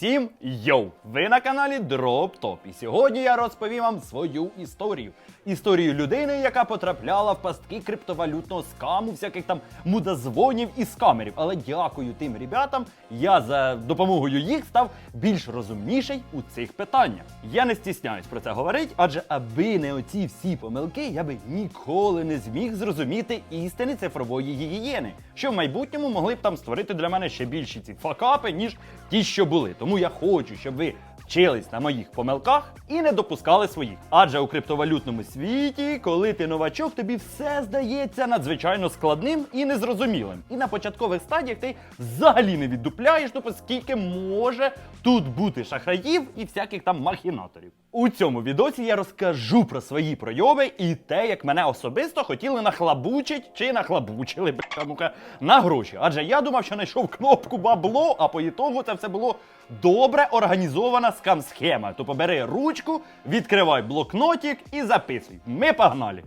Всім йоу! Ви на каналі Drop Top. І сьогодні я розповім вам свою історію. Історію людини, яка потрапляла в пастки криптовалютного скаму, всяких там мудозвонів і скамерів. Але дякую тим ребятам, я за допомогою їх став більш розумніший у цих питаннях. Я не стісняюсь про це говорити, адже аби не оці всі помилки, я би ніколи не зміг зрозуміти істини цифрової гігієни, що в майбутньому могли б там створити для мене ще більші ці факапи, ніж ті, що були. Тому я хочу, щоб ви вчились на моїх помилках і не допускали своїх. Адже у криптовалютному світі, коли ти новачок, тобі все здається надзвичайно складним і незрозумілим. І на початкових стадіях ти взагалі не віддупляєш, тобто скільки може тут бути шахраїв і всяких там махінаторів. У цьому відосі я розкажу про свої пройоби і те, як мене особисто хотіли нахлабучить чи нахлабучили бля, ну-ка, на гроші. Адже я думав, що знайшов кнопку бабло, а по ітогу це все було добре організована скам-схема. Тобто бери ручку, відкривай блокнотик і записуй. Ми погнали!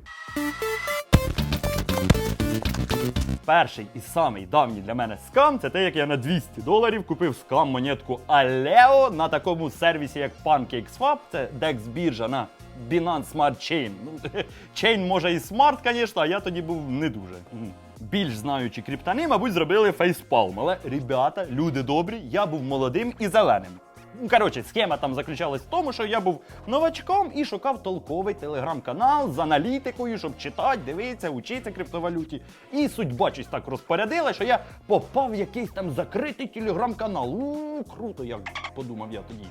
Перший і самий давній для мене скам це те, як я на 200 доларів купив скам монетку Aleo на такому сервісі, як PancakeSwap, це DEX біржа на Binance Smart Chain. Ну, Chain може і смарт, звісно, а я тоді був не дуже. Більш знаючи криптани, мабуть, зробили фейспалм. Але ребята, люди добрі, я був молодим і зеленим. Ну, Коротше, схема там заключалась в тому, що я був новачком і шукав толковий телеграм-канал з аналітикою, щоб читати, дивитися, учитися криптовалюті. І судьба щось так розпорядила, що я попав в якийсь там закритий телеграм-канал. У, круто, я подумав я тоді.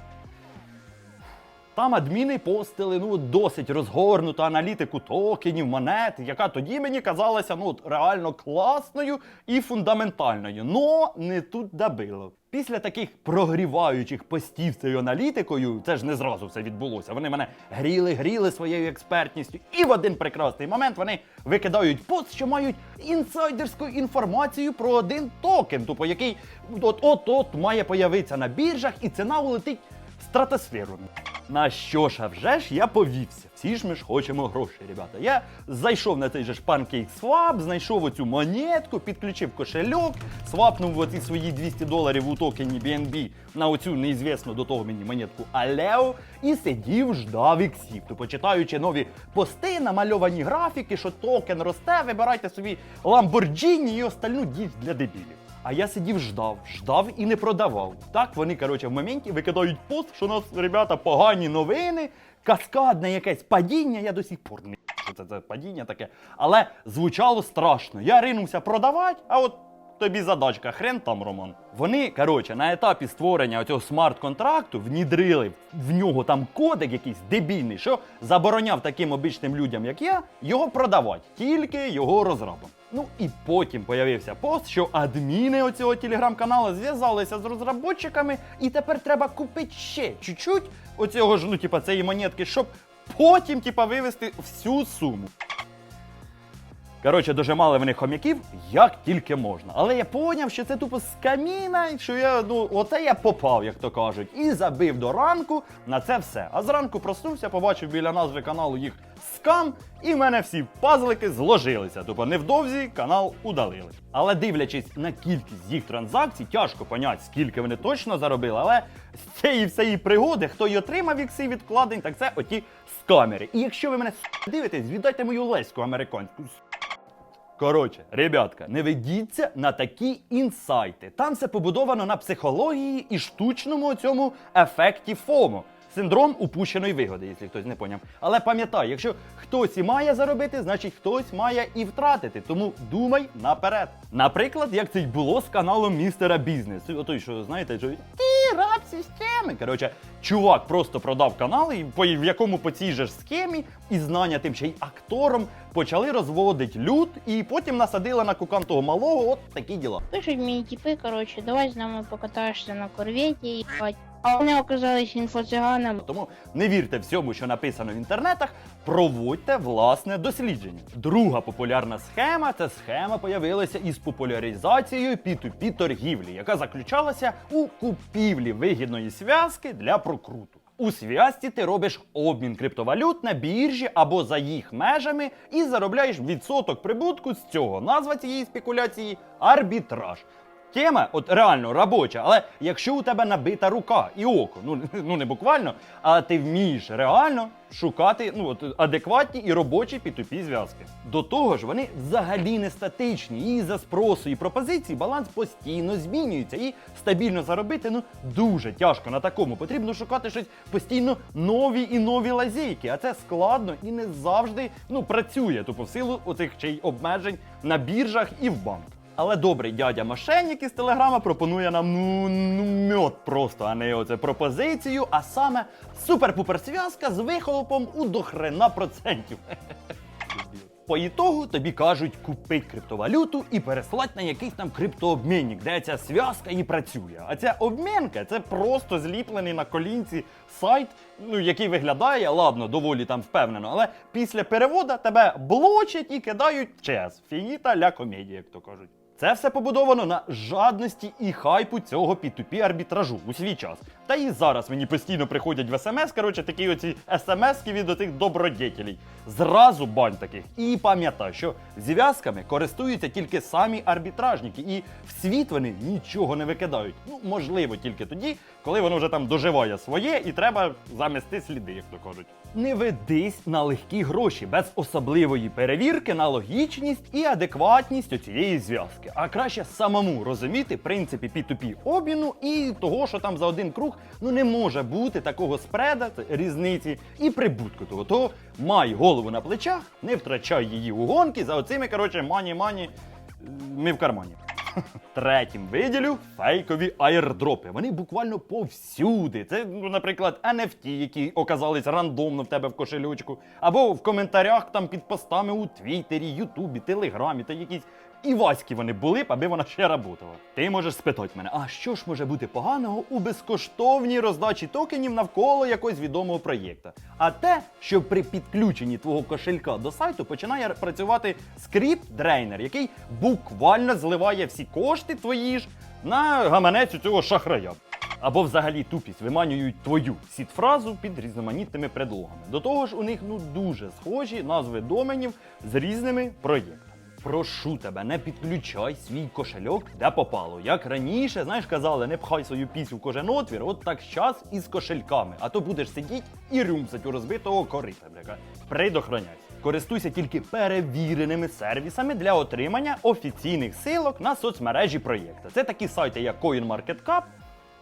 Там адміни постили ну досить розгорнуту аналітику токенів, монет, яка тоді мені казалася ну реально класною і фундаментальною. Но не тут добило. Після таких прогріваючих постів цією аналітикою, це ж не зразу все відбулося. Вони мене гріли, гріли своєю експертністю, і в один прекрасний момент вони викидають пост, що мають інсайдерську інформацію про один токен, тупо який от-от-от має появитися на біржах, і ціна улетить в стратосферу. На що ж, а вже ж я повівся. Всі ж ми ж хочемо гроші, ребята. Я зайшов на цей же ж PancakeSwap, знайшов оцю монетку, підключив кошельок, свапнув оці свої 200 доларів у токені BNB на оцю неізвісну до того мені монетку Aleo і сидів, ждав іксів. Тобто читаючи нові пости, намальовані графіки, що токен росте, вибирайте собі Lamborghini і остальну діч для дебілів. А я сидів, ждав, ждав і не продавав. Так вони, коротше, в моменті викидають пост, що у нас, ребята, погані новини, каскадне якесь падіння. Я до сих пор не що це, це падіння таке. Але звучало страшно. Я ринувся продавати, а от тобі задачка, хрен там, Роман. Вони, коротше, на етапі створення цього смарт-контракту внідрили в нього там кодек якийсь дебільний, що забороняв таким обичним людям, як я, його продавати, тільки його розрабам. Ну і потім появився пост, що адміни оцього телеграм-каналу зв'язалися з розработчиками, і тепер треба купити ще чуть-чуть оцього ж, ну, типа, цієї монетки, щоб потім, типа, вивести всю суму. Коротше, дожимали вони хом'яків як тільки можна. Але я поняв, що це тупо з каміна, що я, ну, оце я попав, як то кажуть, і забив до ранку на це все. А зранку проснувся, побачив біля назви каналу їх скам, і в мене всі пазлики зложилися. Тобто невдовзі канал удалили. Але дивлячись на кількість їх транзакцій, тяжко поняти, скільки вони точно заробили. Але з цієї всієї пригоди, хто й отримав ікси відкладень, так це оті скамери. І якщо ви мене дивитесь, віддайте мою леську американську. Коротше, ребятка, не ведіться на такі інсайти. Там все побудовано на психології і штучному цьому ефекті ФОМО. Синдром упущеної вигоди, якщо хтось не поняв. Але пам'ятай, якщо хтось і має заробити, значить хтось має і втратити. Тому думай наперед. Наприклад, як це й було з каналом містера Бізнес. Отой, що знаєте, що системи. Коротше, чувак просто продав канал, і в якому по цій же ж схемі і знання тим ще й актором почали розводити люд, і потім насадили на кукан того малого. От такі діла. Пишуть мені типи, коротше, давай з нами покатаєшся на корветі, їбать. А вони оказались інфоциганами. Тому не вірте всьому, що написано в інтернетах, проводьте власне дослідження. Друга популярна схема це схема появилася із популяризацією P2P торгівлі, яка заключалася у купівлі вигідної зв'язки для прокруту. У зв'язці ти робиш обмін криптовалют на біржі або за їх межами і заробляєш відсоток прибутку з цього. Назва цієї спекуляції арбітраж. Тема, от реально робоча, але якщо у тебе набита рука і око, ну, ну не буквально, а ти вмієш реально шукати ну, от, адекватні і робочі P2P зв'язки. До того ж, вони взагалі не статичні. І за спросу і пропозиції баланс постійно змінюється. І стабільно заробити ну дуже тяжко на такому. Потрібно шукати щось постійно нові і нові лазейки. А це складно і не завжди ну, працює, тупо в силу оцих чи й обмежень на біржах і в банк. Але добрий дядя мошенник із телеграма пропонує нам ну, ну мьот просто, а не оце пропозицію, а саме супер-пупер зв'язка з вихлопом у дохрена процентів. По ітогу тобі кажуть купить криптовалюту і переслать на якийсь там криптообмінник, де ця зв'язка і працює. А ця обмінка це просто зліплений на колінці сайт, ну який виглядає, ладно, доволі там впевнено, але після перевода тебе блочать і кидають ЧС. Фініта ля комедія, як то кажуть. Це все побудовано на жадності і хайпу цього P2P арбітражу у свій час. Та і зараз мені постійно приходять в смс, коротше, такі оці смски від отих добродетелей. Зразу бань таких. І пам'ятай, що зв'язками користуються тільки самі арбітражники, і в світ вони нічого не викидають. Ну, можливо, тільки тоді, коли воно вже там доживає своє і треба замести сліди, як то кажуть. Не ведись на легкі гроші без особливої перевірки на логічність і адекватність цієї зв'язки. А краще самому розуміти принципи P2P обміну і того, що там за один круг ну не може бути такого спреда, різниці і прибутку того. То май голову на плечах, не втрачай її у гонки за оцими, коротше, мані-мані, ми в кармані. Третім виділю фейкові айрдропи. Вони буквально повсюди. Це, ну, наприклад, NFT, які оказались рандомно в тебе в кошелючку, або в коментарях там під постами у Твіттері, Ютубі, Телеграмі та якісь. І васьки вони були б, аби вона ще работала. Ти можеш спитати мене, а що ж може бути поганого у безкоштовній роздачі токенів навколо якогось відомого проєкта? А те, що при підключенні твого кошелька до сайту починає працювати скрипт-дрейнер, який буквально зливає всі кошти твої ж на гаманець у цього шахрая. Або взагалі тупість виманюють твою сіт-фразу під різноманітними предлогами. До того ж, у них ну дуже схожі назви доменів з різними проєктами. Прошу тебе, не підключай свій кошельок, де попало. Як раніше, знаєш, казали, не пхай свою пісню в кожен отвір, от так щас із кошельками. А то будеш сидіти і рюмсать у розбитого корита, бляка. Користуйся тільки перевіреними сервісами для отримання офіційних силок на соцмережі проєкта. Це такі сайти, як CoinMarketCap,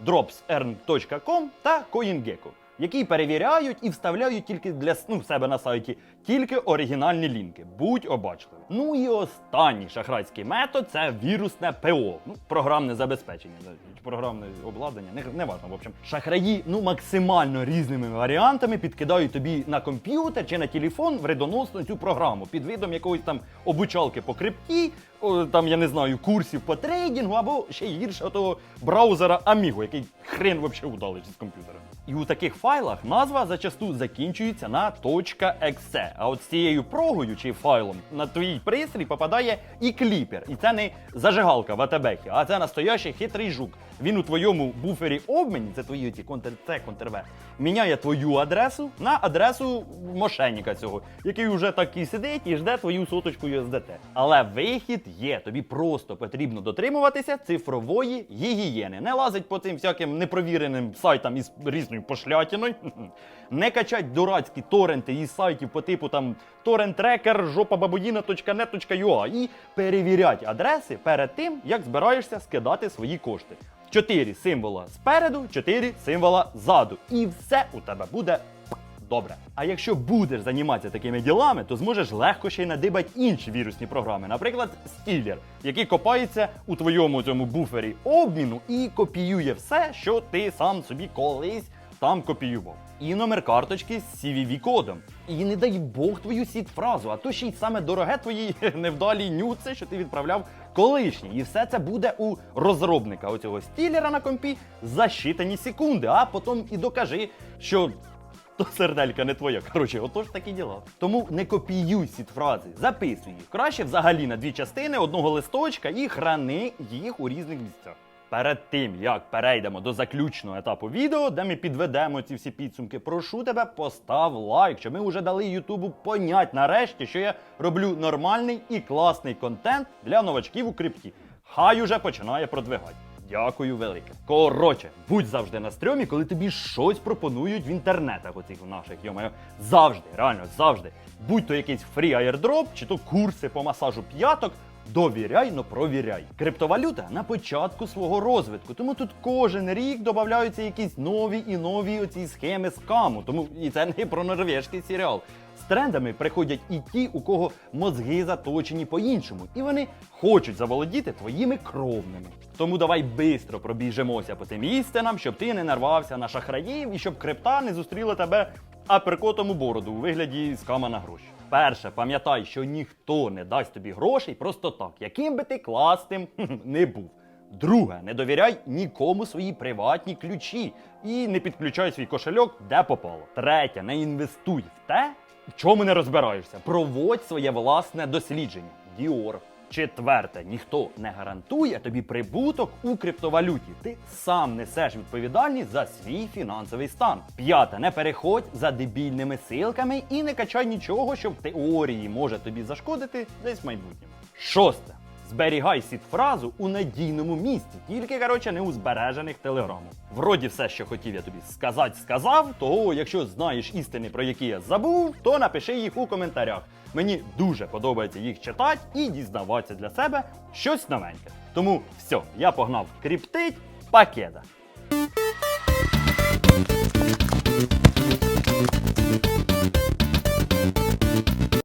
dropsearn.com та CoinGecko, які перевіряють і вставляють тільки для ну, себе на сайті тільки оригінальні лінки. Будь обачливий. Ну і останній шахрайський метод це вірусне ПО, ну, програмне забезпечення, програмне обладнання, не, не важно, в общем. Шахраї ну максимально різними варіантами підкидають тобі на комп'ютер чи на телефон вредоносну цю програму під видом якоїсь там обучалки по крипті, там я не знаю, курсів по трейдингу або ще гірше того браузера Amigo, який хрен вообще удалить з комп'ютера. І у таких файлах назва зачасту закінчується на .exe. А от з цією прогою чи файлом на твій пристрій попадає і кліпер. І це не зажигалка в АТБ, а це настоящий хитрий жук. Він у твоєму буфері обміні, це твої ці контр-Ц, контр-В, міняє твою адресу на адресу мошенника цього, який вже так і сидить і жде твою соточку USDT. Але вихід є. Тобі просто потрібно дотримуватися цифрової гігієни. Не лазить по цим всяким непровіреним сайтам із різною пошлятіною. Не качать дурацькі торренти із сайтів по типу там торрент-трекер, жопабабуїна.net.ua і перевірять адреси перед тим, як збираєшся скидати свої кошти. Чотири символа спереду, чотири символа ззаду. І все у тебе буде добре. А якщо будеш займатися такими ділами, то зможеш легко ще й надибати інші вірусні програми, наприклад, Stealer, який копається у твоєму цьому буфері обміну і копіює все, що ти сам собі колись там копіював. І номер карточки з CVV-кодом. І не дай Бог твою сіт-фразу, а то ще й саме дороге твої невдалі нюци, що ти відправляв колишні. І все це буде у розробника оцього стілера на компі за щитані секунди, а потім і докажи, що то серделька не твоя. Коротше, отож такі діла. Тому не копіюй ці фрази, записуй їх. Краще взагалі на дві частини одного листочка і храни їх у різних місцях. Перед тим як перейдемо до заключного етапу відео, де ми підведемо ці всі підсумки, прошу тебе постав лайк, щоб ми вже дали Ютубу понять нарешті, що я роблю нормальний і класний контент для новачків у крипті. Хай уже починає продвигати. Дякую велике. Коротше, будь завжди на стрьомі, коли тобі щось пропонують в інтернетах, оцих наших, йомаю. Завжди, реально, завжди. Будь то якийсь фрі аєрдроп, чи то курси по масажу п'яток. Довіряй, но провіряй. Криптовалюта на початку свого розвитку, тому тут кожен рік додаються якісь нові і нові оці схеми скаму. Тому і це не про норвежський серіал. З трендами приходять і ті, у кого мозги заточені по-іншому, і вони хочуть заволодіти твоїми кровними. Тому давай бистро пробіжемося по тим істинам, щоб ти не нарвався на шахраїв і щоб крипта не зустріла тебе аперкотом у бороду у вигляді скама на гроші. Перше, пам'ятай, що ніхто не дасть тобі грошей просто так, яким би ти класним не був. Друге, не довіряй нікому свої приватні ключі і не підключай свій кошельок де попало. Третє, не інвестуй в те, в чому не розбираєшся. Проводь своє власне дослідження. Діор. Четверте, ніхто не гарантує тобі прибуток у криптовалюті. Ти сам несеш відповідальність за свій фінансовий стан. П'яте, не переходь за дебільними силками і не качай нічого, що в теорії може тобі зашкодити десь в майбутньому. Шосте. Зберігай сіт-фразу у надійному місці, тільки коротше не у збережених телеграмах. Вроді все, що хотів я тобі сказати, сказав. Того, якщо знаєш істини, про які я забув, то напиши їх у коментарях. Мені дуже подобається їх читати і дізнаватися для себе щось новеньке. Тому все, я погнав кріптить, пакеда.